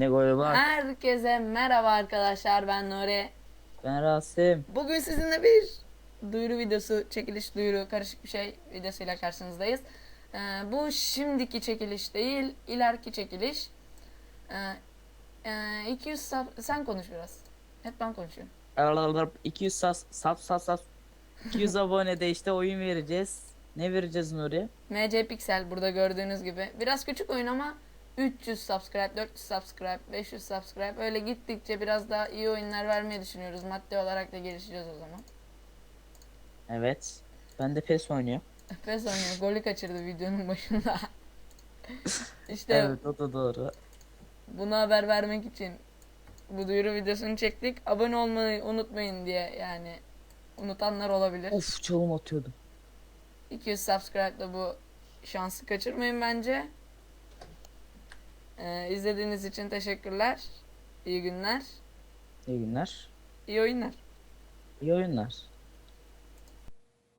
Ne golü var? Herkese merhaba arkadaşlar ben Nuri. Ben Rasim. Bugün sizinle bir duyuru videosu, çekiliş duyuru, karışık bir şey videosuyla karşınızdayız. Ee, bu şimdiki çekiliş değil, ileriki çekiliş. Ee, e, 200 sub- sen konuş biraz. Hep ben konuşuyorum. Aralarlar 200 sas, sap sap sap. 200 abone de işte oyun vereceğiz. Ne vereceğiz Nuri? MC Pixel burada gördüğünüz gibi. Biraz küçük oyun ama 300 subscribe, 400 subscribe, 500 subscribe öyle gittikçe biraz daha iyi oyunlar vermeyi düşünüyoruz. Maddi olarak da gelişeceğiz o zaman. Evet. Ben de PES oynuyor. Pes oynuyor. Golü kaçırdı videonun başında. işte Evet o da doğru. buna haber vermek için bu duyuru videosunu çektik. Abone olmayı unutmayın diye yani unutanlar olabilir. Of çalım atıyordum. 200 subscribe'da bu şansı kaçırmayın bence. Ee, izlediğiniz için teşekkürler. İyi günler. İyi günler. İyi oyunlar. İyi oyunlar.